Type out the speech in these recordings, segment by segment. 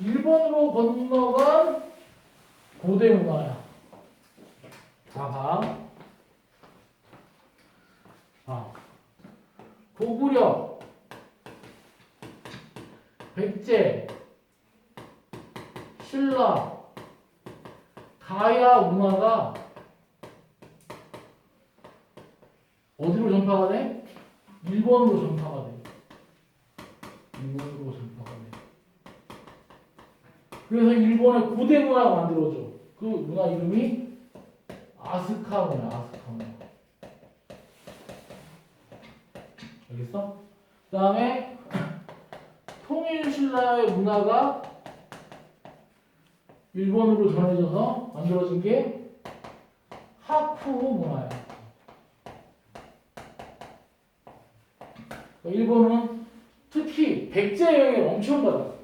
일본으로 건너간 고대 문화야. 자, 봐. 아, 고구려, 백제, 신라, 가야 문화가 어디로 전파가 돼? 일본으로 전파가 돼. 일본으로 전파가 돼. 그래서 일본의 고대 문화가 만들어져. 그 문화 이름이 아스카 문화, 아스카 문화. 알겠어? 그 다음에 통일신라의 문화가 일본으로 전해져서 만들어진 게 하쿠 문화야. 그러니까 일본은 특히 백제 영향을 엄청 받아.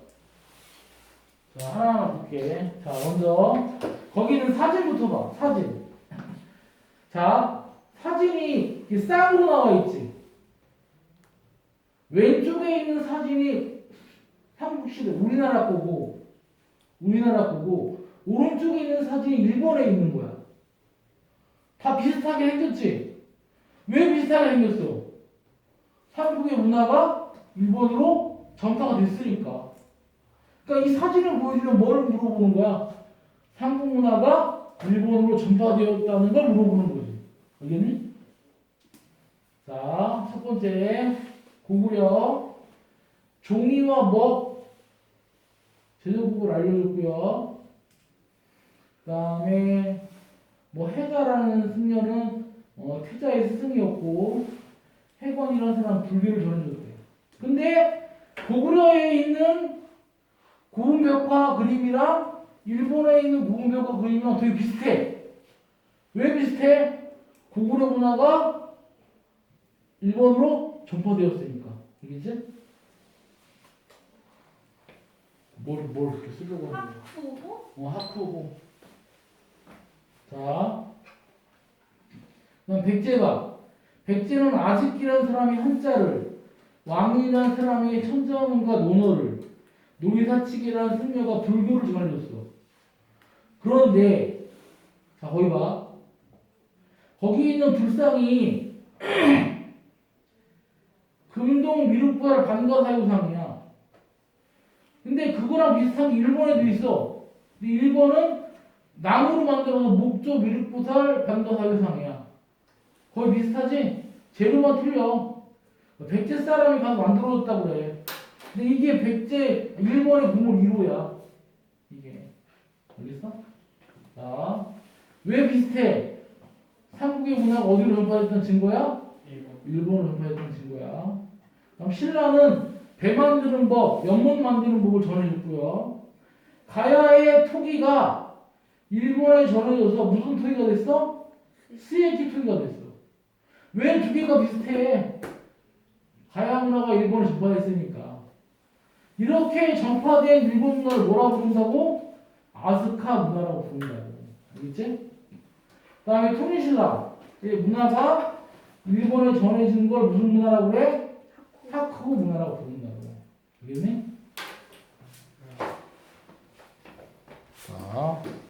자, 하나하나 볼게. 자, 먼저 거기는 사진부터 봐. 사진. 자, 사진이 쌍으로 나와 있지. 왼쪽에 있는 사진이 한국시대 우리나라 거고 우리나라 거고 오른쪽에 있는 사진이 일본에 있는 거야. 다 비슷하게 생겼지. 왜 비슷하게 생겼어? 한국의 문화가 일본으로 전파가 됐으니까. 그러니까 이 사진을 보여주면 뭘 물어보는 거야? 한국 문화가 일본으로 전파되었다는 걸 물어보는 거지. 알겠니? 자, 첫 번째 고구려 종이와 먹 제조국을 알려줬고요. 그 다음에 뭐 해가라는 승려는 어, 태자의 스승이었고 해관이라는 사람 불교를 전해줬대. 근데 고구려에 있는 구운벽화 그림이랑 일본에 있는 구운벽화 그림이랑 되게 비슷해. 왜 비슷해? 고구려 문화가 일본으로 전파되었으니까. 알겠지? 뭘, 뭘 그렇게 쓰려고 하는 거야? 하쿠고 어, 하크고. 자. 그럼 백제가. 백제는 아직이라는 사람이 한자를, 왕이라는 사람이 천자문과 논어를, 놀이사치기라는 승려가 불교를 전해줬어. 그런데, 자, 거기 봐. 거기 있는 불상이 금동 미륵발 반가사유상이야. 근데 그거랑 비슷한 게 일본에도 있어. 근데 일본은 나무로 만들어서 목조 미륵보살 반가사유상이야. 거의 비슷하지? 재료만 틀려. 백제 사람이 가서 만들어줬다고 그래. 근데 이게 백제 일본의 국물 1호야. 이게. 알겠어? 자, 왜 비슷해? 삼국의 문화가 어디로 전파됐던 증거야? 일본으로 전파했던 증거야. 그럼 신라는 배 만드는 법, 연못 만드는 법을 전해줬고요. 가야의 토기가 일본에 전해져서 무슨 토기가 됐어? 스에키 토기가 됐어. 왜 두 개가 비슷해? 가야 문화가 일본에 전파됐으니까. 이렇게 전파된 일본 문화를 뭐라고 부른다고? 아스카 문화라고 부른다고. 알겠지? 그 다음에 통일신라. 이 문화가 일본에 전해진 걸 무슨 문화라고 그래? 하쿠 문화라고 부른다고. 알겠니?